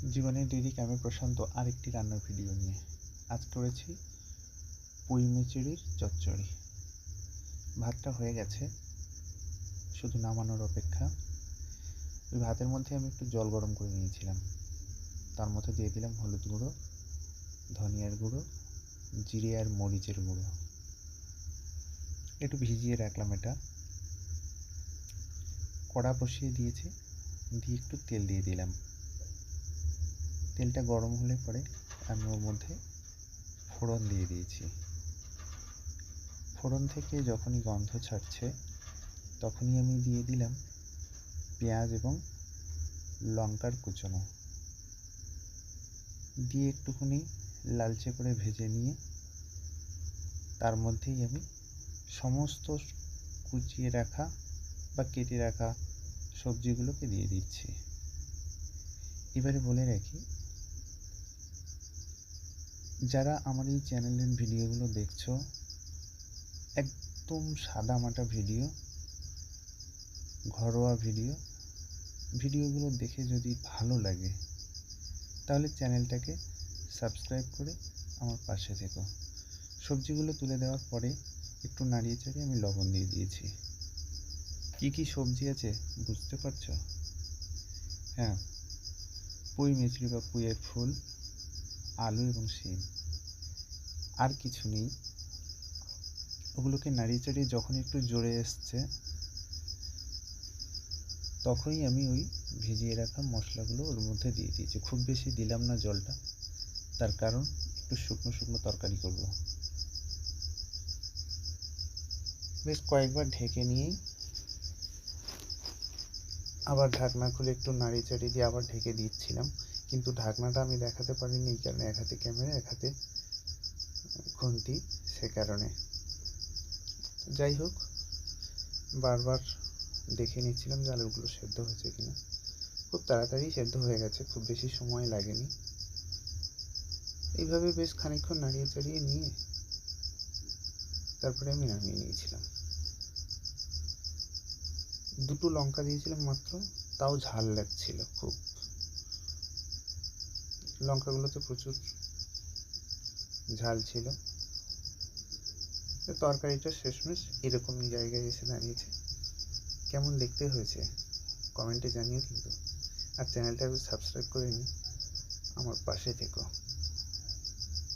জীবনের দুই দিকে আমি প্রশান্ত আরেকটি রান্নার ভিডিও নিয়ে। আজ করেছি পুঁই মেচুরির চচ্চড়ি। ভাতটা হয়ে গেছে, শুধু নামানোর অপেক্ষা। ওই ভাতের মধ্যে আমি একটু জল গরম করে নিয়েছিলাম। তার মধ্যে দিয়ে দিলাম হলুদ গুঁড়ো, ধনিয়ার গুঁড়ো, জিরে আর মরিচের গুঁড়ো। একটু ভিজিয়ে রাখলাম এটা। কড়া বসিয়ে দিয়েছি, দিয়ে একটু তেল দিয়ে দিলাম। তেলটা গরম হলে পরে আমি ওর মধ্যে ফোড়ন দিয়ে দিয়েছি। ফোড়ন থেকে যখনই গন্ধ ছাড়ছে, তখনই আমি দিয়ে দিলাম পেঁয়াজ এবং লঙ্কার কুচনো। দিয়ে একটুখানি লালচে করে ভেজে নিয়ে তার মধ্যেই আমি সমস্ত কুচিয়ে রাখা বা কেটে রাখা সবজিগুলোকে দিয়ে দিচ্ছি। এবারে বলে রাখি যারা আমার এই চ্যানেলের ভিডিওগুলো দেখছ, একদম সাদামাটা ভিডিও, ঘরোয়া ভিডিও, ভিডিওগুলো দেখে যদি ভালো লাগে, তাহলে চ্যানেলটাকে সাবস্ক্রাইব করে আমার পাশে থেকো। সবজিগুলো তুলে দেওয়ার পরে একটু নাড়িয়ে চাড়িয়ে আমি লবণ দিয়ে দিয়েছি। কী কী সবজি আছে বুঝতে পারছ? হ্যাঁ পুঁই, মিচড়ি বা পুঁইয়ের ফুল আলু এবং শিম। আর কিছু নেই। ওগুলোকে নাড়িয়ে চাড়িয়ে যখন একটু জোরে এসছে, তখনই আমি ওই ভিজিয়ে রাখা মশলাগুলো ওর মধ্যে দিয়ে দিয়েছি। খুব বেশি দিলাম না জলটা। তার কারণ একটু শুকনো শুকনো তরকারি করব। বেশ কয়েকবার ঢেকে নিয়েই আবার ঢাকনা খুলে একটু নাড়িয়ে চাড়িয়ে দিয়ে আবার ঢেকে দিচ্ছিলাম। কিন্তু ঢাকনাটা আমি দেখাতে পারিনি এই কারণে এক হাতে ক্যামেরা, এক হাতে খুন্তি সে কারণে। যাই হোক, বারবার দেখে নিচ্ছিলাম যে আলুগুলো সেদ্ধ হয়েছে কিনা। খুব তাড়াতাড়ি সেদ্ধ হয়ে গেছে, খুব বেশি সময় লাগেনি। এইভাবে বেশ খানিকক্ষণ নাড়িয়ে চাড়িয়ে নিয়ে তারপরে আমি নামিয়ে নিয়েছিলাম। দুটো লঙ্কা দিয়েছিলাম মাত্র, তাও ঝাল লাগছিল খুব। লঙ্কাগুলোতে প্রচুর ঝাল ছিল। তরকারিটা শেষমেশ এরকমই জায়গায় এসে দাঁড়িয়েছে। কেমন দেখতে হয়েছে? কমেন্টে জানিও কিন্তু। আর চ্যানেলটা সাবস্ক্রাইব করে নিই আমার পাশে থেকো।